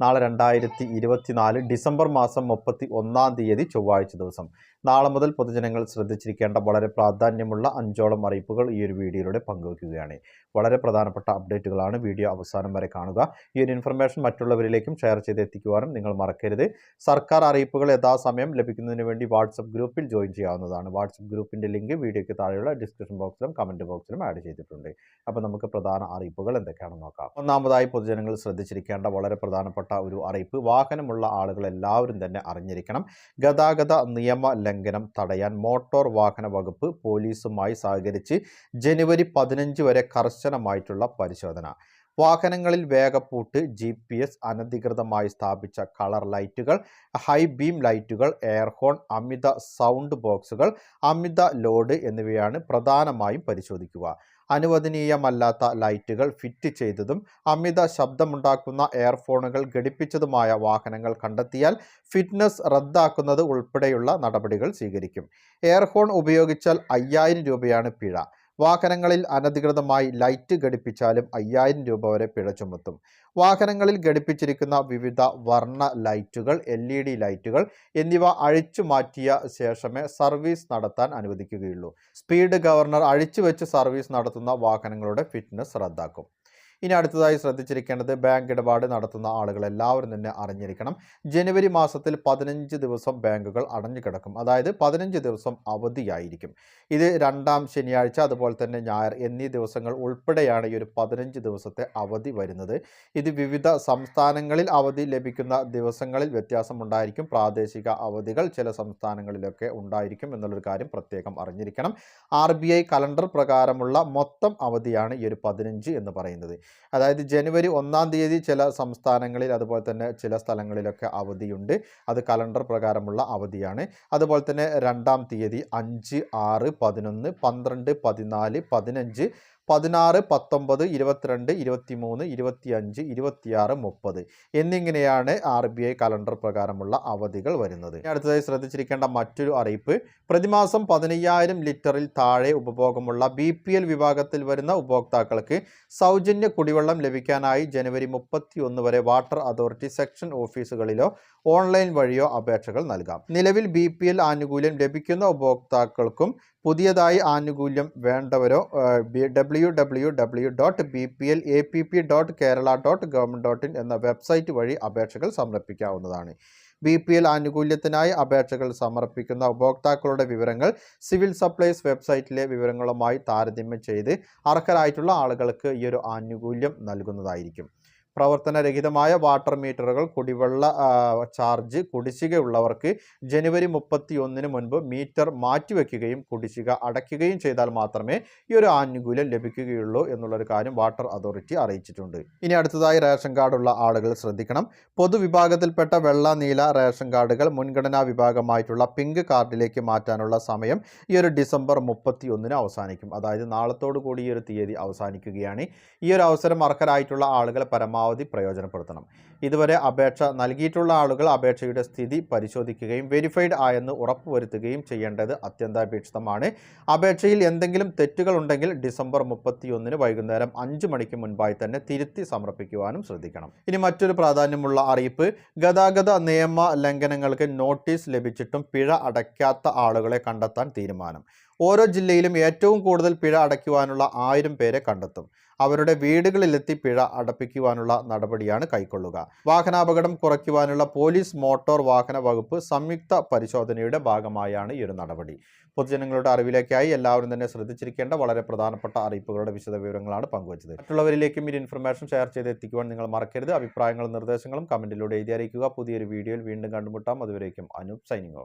നാളെ രണ്ടായിരത്തി ഇരുപത്തിനാല് ഡിസംബർ മാസം മുപ്പത്തി ഒന്നാം തീയതി ചൊവ്വാഴ്ച ദിവസം. നാളെ മുതൽ പൊതുജനങ്ങൾ ശ്രദ്ധിച്ചിരിക്കേണ്ട വളരെ പ്രാധാന്യമുള്ള അഞ്ചോളം അറിയിപ്പുകൾ ഈ ഒരു വീഡിയോയിലൂടെ പങ്കുവയ്ക്കുകയാണ് വളരെ പ്രധാനപ്പെട്ട അപ്ഡേറ്റുകളാണ് വീഡിയോ അവസാനം വരെ കാണുക. ഈ ഒരു ഇൻഫർമേഷൻ മറ്റുള്ളവരിലേക്കും ഷെയർ ചെയ്ത് എത്തിക്കുവാനും നിങ്ങൾ മറക്കരുത്. സർക്കാർ അറിയിപ്പുകൾ യഥാസമയം ലഭിക്കുന്നതിന് വേണ്ടി വാട്സപ്പ് ഗ്രൂപ്പിൽ ജോയിൻ ചെയ്യാവുന്നതാണ്. വാട്സപ്പ് ഗ്രൂപ്പിന്റെ ലിങ്ക് വീഡിയോയ്ക്ക് താഴെയുള്ള ഡിസ്ക്രിപ്ഷൻ ബോക്സിലും കമന്റ് ബോക്സിലും ആഡ് ചെയ്തിട്ടുണ്ട്. അപ്പോൾ നമുക്ക് പ്രധാന അറിയിപ്പുകൾ എന്തൊക്കെയാണെന്ന് നോക്കാം. ഒന്നാമതായി പൊതുജനങ്ങൾ ശ്രദ്ധിച്ചിരിക്കേണ്ട വളരെ പ്രധാനപ്പെട്ട ഒരു അറിയിപ്പ് വാഹനമുള്ള ആളുകൾ എല്ലാവരും തന്നെ അറിഞ്ഞിരിക്കണം. ഗതാഗത നിയമ ലംഘനം തടയാൻ മോട്ടോർ വാഹന വകുപ്പ് പോലീസുമായി സഹകരിച്ച് ജനുവരി പതിനഞ്ച് വരെ കർശനമായിട്ടുള്ള പരിശോധന. വാഹനങ്ങളിൽ വേഗപ്പൂട്ട് ജി പി എസ് അനധികൃതമായി സ്ഥാപിച്ച കളർ ലൈറ്റുകൾ ഹൈ ബീം ലൈറ്റുകൾ എയർഹോൺ അമിത സൗണ്ട് ബോക്സുകൾ അമിത ലോഡ് എന്നിവയാണ് പ്രധാനമായും പരിശോധിക്കുക. അനുവദനീയമല്ലാത്ത ലൈറ്റുകൾ ഫിറ്റ് ചെയ്തതും അമിത ശബ്ദമുണ്ടാക്കുന്ന എയർഫോണുകൾ ഘടിപ്പിച്ചതുമായ വാഹനങ്ങൾ കണ്ടെത്തിയാൽ ഫിറ്റ്നസ് റദ്ദാക്കുന്നത് ഉൾപ്പെടെയുള്ള നടപടികൾ സ്വീകരിക്കും. എയർഫോൺ ഉപയോഗിച്ചാൽ അയ്യായിരം രൂപയാണ് പിഴ. വാഹനങ്ങളിൽ അനധികൃതമായി ലൈറ്റ് ഘടിപ്പിച്ചാലും അയ്യായിരം രൂപ വരെ പിഴ ചുമത്തും. വാഹനങ്ങളിൽ ഘടിപ്പിച്ചിരിക്കുന്ന വിവിധ വർണ ലൈറ്റുകൾ എൽ ഇ ഡി ലൈറ്റുകൾ എന്നിവ അഴിച്ചു മാറ്റിയ ശേഷമേ സർവീസ് നടത്താൻ അനുവദിക്കുകയുള്ളൂ. സ്പീഡ് ഗവർണർ അഴിച്ചു വെച്ച് സർവീസ് നടത്തുന്ന വാഹനങ്ങളുടെ ഫിറ്റ്നസ് റദ്ദാക്കും. ഇനി അടുത്തതായി ശ്രദ്ധിച്ചിരിക്കേണ്ടത് ബാങ്ക് ഇടപാട് നടത്തുന്ന ആളുകൾ എല്ലാവരും തന്നെ അറിഞ്ഞിരിക്കണം. ജനുവരി മാസത്തിൽ പതിനഞ്ച് ദിവസം ബാങ്കുകൾ അടഞ്ഞു കിടക്കും. അതായത് പതിനഞ്ച് ദിവസം അവധിയായിരിക്കും. ഇത് രണ്ടാം ശനിയാഴ്ച അതുപോലെ തന്നെ ഞായർ എന്നീ ദിവസങ്ങൾ ഉൾപ്പെടെയാണ് ഈ ഒരു പതിനഞ്ച് ദിവസത്തെ അവധി വരുന്നത്. ഇത് വിവിധ സംസ്ഥാനങ്ങളിൽ അവധി ലഭിക്കുന്ന ദിവസങ്ങളിൽ വ്യത്യാസമുണ്ടായിരിക്കും. പ്രാദേശിക അവധികൾ ചില സംസ്ഥാനങ്ങളിലൊക്കെ ഉണ്ടായിരിക്കും എന്നുള്ളൊരു കാര്യം പ്രത്യേകം അറിഞ്ഞിരിക്കണം. ആർ കലണ്ടർ പ്രകാരമുള്ള മൊത്തം അവധിയാണ് ഈ ഒരു പതിനഞ്ച് എന്ന് പറയുന്നത്. അതായത് ജനുവരി ഒന്നാം തീയതി ചില സംസ്ഥാനങ്ങളിൽ അതുപോലെ തന്നെ ചില സ്ഥലങ്ങളിലൊക്കെ അവധിയുണ്ട്. അത് കലണ്ടർ പ്രകാരമുള്ള അവധിയാണ്. അതുപോലെ തന്നെ രണ്ടാം തീയതി അഞ്ച് ആറ് പതിനൊന്ന് പന്ത്രണ്ട് പതിനാല് പതിനഞ്ച് പതിനാറ് പത്തൊമ്പത് ഇരുപത്തിരണ്ട് ഇരുപത്തിമൂന്ന് ഇരുപത്തിയഞ്ച് ഇരുപത്തിയാറ് മുപ്പത് എന്നിങ്ങനെയാണ് ആർ ബി ഐ കലണ്ടർ പ്രകാരമുള്ള അവധികൾ വരുന്നത്. അടുത്തതായി ശ്രദ്ധിച്ചിരിക്കേണ്ട മറ്റൊരു അറിയിപ്പ്. പ്രതിമാസം പതിനയ്യായിരം ലിറ്ററിൽ താഴെ ഉപഭോഗമുള്ള ബി വിഭാഗത്തിൽ വരുന്ന ഉപഭോക്താക്കൾക്ക് സൗജന്യ കുടിവെള്ളം ലഭിക്കാനായി ജനുവരി മുപ്പത്തി ഒന്ന് വരെ വാട്ടർ അതോറിറ്റി സെക്ഷൻ ഓഫീസുകളിലോ ഓൺലൈൻ വഴിയോ അപേക്ഷകൾ നൽകാം. നിലവിൽ ബി പി എൽ ആനുകൂല്യം ലഭിക്കുന്ന ഉപഭോക്താക്കൾക്കും പുതിയതായി ആനുകൂല്യം വേണ്ടവരോ W W W dot B P L A P P dot Kerala dot government dot in എന്ന വെബ്സൈറ്റ് വഴി അപേക്ഷകൾ സമർപ്പിക്കാവുന്നതാണ്. ബി പി എൽ ആനുകൂല്യത്തിനായി അപേക്ഷകൾ സമർപ്പിക്കുന്ന ഉപഭോക്താക്കളുടെ വിവരങ്ങൾ സിവിൽ സപ്ലൈസ് വെബ്സൈറ്റിലെ വിവരങ്ങളുമായി താരതമ്യം ചെയ്ത് അർഹരായിട്ടുള്ള ആളുകൾക്ക് ഈ ഒരു ആനുകൂല്യം നൽകുന്നതായിരിക്കും. പ്രവർത്തനരഹിതമായ വാട്ടർ മീറ്ററുകൾ കുടിവെള്ള ചാർജ് കുടിശ്ശികയുള്ളവർക്ക് ജനുവരി മുപ്പത്തി ഒന്നിന് മുൻപ് മീറ്റർ മാറ്റിവെക്കുകയും കുടിശ്ശിക അടയ്ക്കുകയും ചെയ്താൽ മാത്രമേ ഈ ഒരു ആനുകൂല്യം ലഭിക്കുകയുള്ളൂ എന്നുള്ളൊരു കാര്യം വാട്ടർ അതോറിറ്റി അറിയിച്ചിട്ടുണ്ട്. ഇനി അടുത്തതായി റേഷൻ കാർഡുള്ള ആളുകൾ ശ്രദ്ധിക്കണം. പൊതുവിഭാഗത്തിൽപ്പെട്ട വെള്ള നീല റേഷൻ കാർഡുകൾ മുൻഗണനാ വിഭാഗമായിട്ടുള്ള പിങ്ക് കാർഡിലേക്ക് മാറ്റാനുള്ള സമയം ഈ ഒരു ഡിസംബർ മുപ്പത്തി ഒന്നിന് അവസാനിക്കും. അതായത് നാളത്തോടു കൂടി ഈ ഒരു തീയതി അവസാനിക്കുകയാണ്. ഈ ഒരു അവസരം അർഹരായിട്ടുള്ള ആളുകൾ പരമാവധി പരമാവധി പ്രയോജനപ്പെടുത്തണം. ഇതുവരെ അപേക്ഷ നൽകിയിട്ടുള്ള ആളുകൾ അപേക്ഷയുടെ സ്ഥിതി പരിശോധിക്കുകയും വെരിഫൈഡ് ആയെന്ന് ഉറപ്പുവരുത്തുകയും ചെയ്യേണ്ടത് അത്യന്താപേക്ഷിതമാണ്. അപേക്ഷയിൽ എന്തെങ്കിലും തെറ്റുകൾ ഉണ്ടെങ്കിൽ ഡിസംബർ മുപ്പത്തിയൊന്നിന് വൈകുന്നേരം അഞ്ച് മണിക്ക് മുൻപായി തന്നെ തിരുത്തി സമർപ്പിക്കുവാനും ശ്രദ്ധിക്കണം. ഇനി മറ്റൊരു പ്രാധാന്യമുള്ള അറിയിപ്പ് ഗതാഗത നിയമ ലംഘനങ്ങൾക്ക് നോട്ടീസ് ലഭിച്ചിട്ടും പിഴ അടയ്ക്കാത്ത ആളുകളെ കണ്ടെത്താൻ തീരുമാനം. ഓരോ ജില്ലയിലും ഏറ്റവും കൂടുതൽ പിഴ അടയ്ക്കുവാനുള്ള ആയിരം പേരെ കണ്ടെത്തും. അവരുടെ വീടുകളിലെത്തി പിഴ അടപ്പിക്കുവാനുള്ള നടപടിയാണ് കൈക്കൊള്ളുക. വാഹനാപകടം കുറയ്ക്കുവാനുള്ള പോലീസ് മോട്ടോർ വാഹന വകുപ്പ് സംയുക്ത പരിശോധനയുടെ ഭാഗമായാണ് ഈ ഒരു നടപടി. പൊതുജനങ്ങളുടെ അറിവിലേക്കായി എല്ലാവരും തന്നെ ശ്രദ്ധിച്ചിരിക്കേണ്ട വളരെ പ്രധാനപ്പെട്ട അറിയിപ്പുകളുടെ വിശദ വിവരങ്ങളാണ് പങ്കുവച്ചത്. മറ്റുള്ളവരിലേക്കും ഈ ഇൻഫർമേഷൻ ഷെയർ ചെയ്ത് എത്തിക്കുവാൻ നിങ്ങൾ മറക്കരുത്. അഭിപ്രായങ്ങളും നിർദ്ദേശങ്ങളും കമന്റിലൂടെ എഴുതി അറിയിക്കുക. പുതിയൊരു വീഡിയോയിൽ വീണ്ടും കണ്ടുമുട്ടാം. അതുവരേക്കും അനൂപ് സൈനിങ് ഓഫ്.